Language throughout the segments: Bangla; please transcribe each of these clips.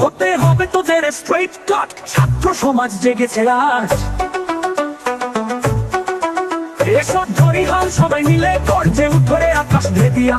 হতে হবে তোদের স্ট্রেট কাট ছাত্র সমাজ জেগেছে আজ। এসব ধরি হাল সবাই মিলে গর্জে উঠরে আকাশ ভেদিয়া।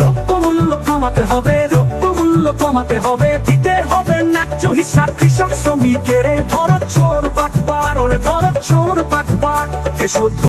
রক্ত মূল্য কমাতে হবে রক্ত মূল্য কমাতে হবে, দিতে হবে ন্যায্য হিসাব। কৃষক শ্রমিকের ধরো চোর বাটবার ওরে ধরো চোর বাটবার এসব